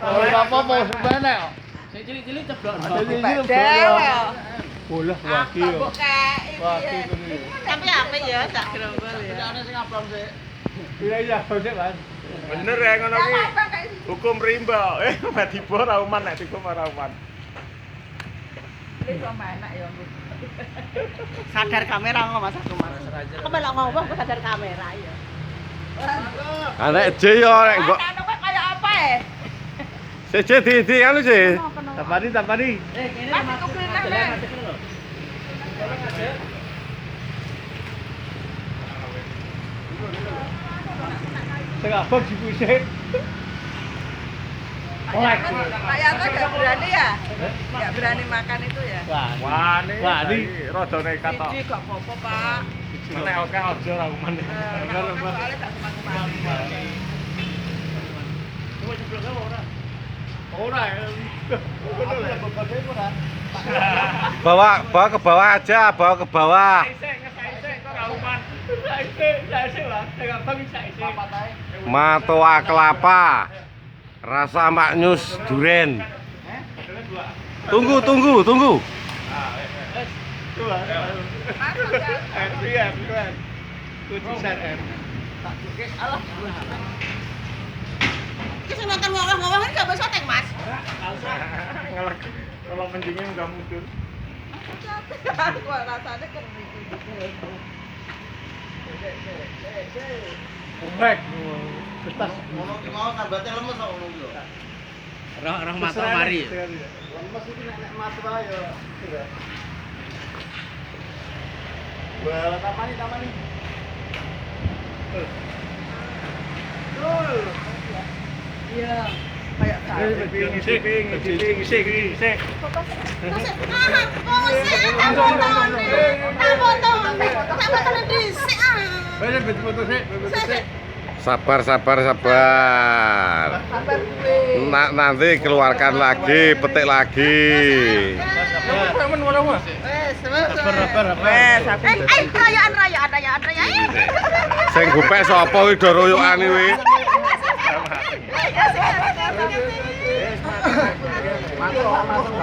Ora apa-apa sebenarnya. Sing cilik-cilik ceblok. Bolah kok kei Wakil piye. kuwi. Tapi apa ya tak gerombol Tidak ya. ana sing aplom sih. Iya iya, sik, Mas. Bener ya ngono ki. Hukum rimba. Eh, mati tiba ora uman nek tiba ora uman. Sadar kamera kok Mas aku Mas. Aku melok ngomong kok sadar kamera ya. Anek J yo nek Kok mbok kayak apa ya? CC di di anu sih. Tapani tapani. Eh, kene Mas, masuk ke dalam. Tolong aja. Sing abang dipusik. Rakyatnya gak berani ya? Gak berani makan itu ya? Wah, ini rada nekat tok. Cici gak apa-apa Pak. Nek oke aja ora uman. Aku soalnya gak ke mana-mana. Coba ceblok apa ora? Ora. Bawa bawa ke bawah aja, bawa ke bawah. Matoa kelapa. Rasa maknyus duren. Tunggu, tunggu, tunggu ya? Kita makan wawah-wawah kan gak bisa teng Mas. Kalau penjingnya enggak muncul. Gua rasanya kering. Bek. Betas. Roh roh mata mari. Lemes iki nek nek tamani, tamani. Iya. Sabar, sabar, sabar. Na nanti keluarkan lagi, petik lagi. Sabar, sabar, sabar. Rayaan, rayaan, rayaan, rayaan. Sing gupek sapa kuwi do royokan kuwi? Masuk, masuk,